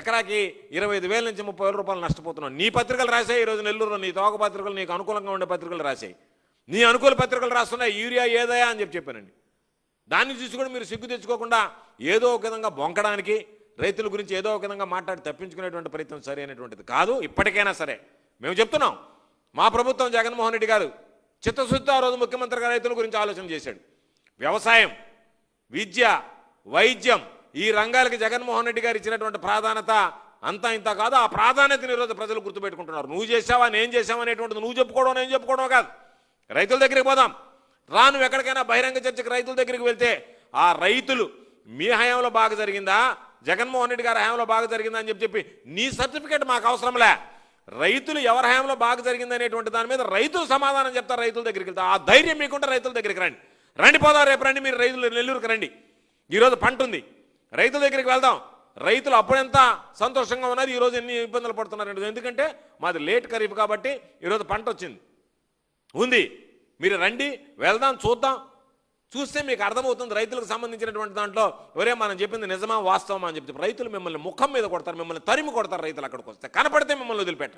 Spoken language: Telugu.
ఎకరాకి ఇరవై ఐదు వేల నుంచి ముప్పై వేల రూపాయలు నష్టపోతున్నావు. నీ పత్రికలు రాసాయి ఈరోజు నెల్లూరులో నీ తోక పత్రికలు నీకు అనుకూలంగా ఉండే పత్రికలు రాసాయి నీ అనుకూల పత్రికలు రాస్తున్నాయి యూరియా ఏదయా అని చెప్పి చెప్పానండి. దాన్ని చూసి కూడా మీరు సిగ్గు తెచ్చుకోకుండా ఏదో ఒక విధంగా బొంకడానికి రైతుల గురించి ఏదో ఒక విధంగా మాట్లాడి తప్పించుకునేటువంటి ప్రయత్నం సరి అనేటువంటిది కాదు ఇప్పటికైనా సరే. మేము చెప్తున్నాం మా ప్రభుత్వం జగన్మోహన్ రెడ్డి గారు చిత్తశుద్ధి ఆ రోజు ముఖ్యమంత్రిగా రైతుల గురించి ఆలోచన చేశాడు. వ్యవసాయం విద్య వైద్యం ఈ రంగాలకి జగన్మోహన్ రెడ్డి గారు ఇచ్చినటువంటి ప్రాధాన్యత అంతా ఇంత కాదు. ఆ ప్రాధాన్యతని ఈరోజు ప్రజలు గుర్తుపెట్టుకుంటున్నారు. నువ్వు చేసావా నేను చేసావా అనేటువంటిది నువ్వు చెప్పుకోవడం నేను చెప్పుకోవడం కాదు. రైతుల దగ్గరికి పోదాం. రా నువ్వు ఎక్కడికైనా బహిరంగ చర్చకి రైతుల దగ్గరికి వెళ్తే ఆ రైతులు మీ హయాంలో బాగా జరిగిందా? జగన్మోహన్ రెడ్డి గారి హయాంలో బాగా జరిగిందా అని చెప్పి చెప్పి నీ సర్టిఫికేట్ మాకు అవసరంలే. రైతులు ఎవరి హయాంలో బాగా జరిగింది అనేటువంటి దాని మీద రైతులు సమాధానం చెప్తారు రైతుల దగ్గరికి వెళ్తా. ఆ ధైర్యం మీకుంటే రైతుల దగ్గరికి రండి. రండి పోదాం రేపు రండి మీరు రైతులు నెల్లూరుకి రండి. ఈరోజు పంట ఉంది. రైతుల దగ్గరికి వెళ్దాం. రైతులు అప్పుడెంత సంతోషంగా ఉన్నారు? ఈరోజు ఎన్ని ఇబ్బందులు పడుతున్నారు ఎందుకంటే మాది లేట్ ఖరీఫ్ కాబట్టి ఈరోజు పంట వచ్చింది. ఉంది. మీరు రండి వెళ్దాం చూద్దాం. చూస్తే మీకు అర్థమవుతుంది రైతులకు సంబంధించినటువంటి దాంట్లో ఒరే మనం చెప్పింది నిజమా వాస్తవమా అని చెప్తే రైతులు మిమ్మల్ని ముఖం మీద కొడతారు మిమ్మల్ని తరిమి కొడతారు రైతులు అక్కడికి వస్తే. కనపడితే మిమ్మల్ని వదిలిపెట్టారు.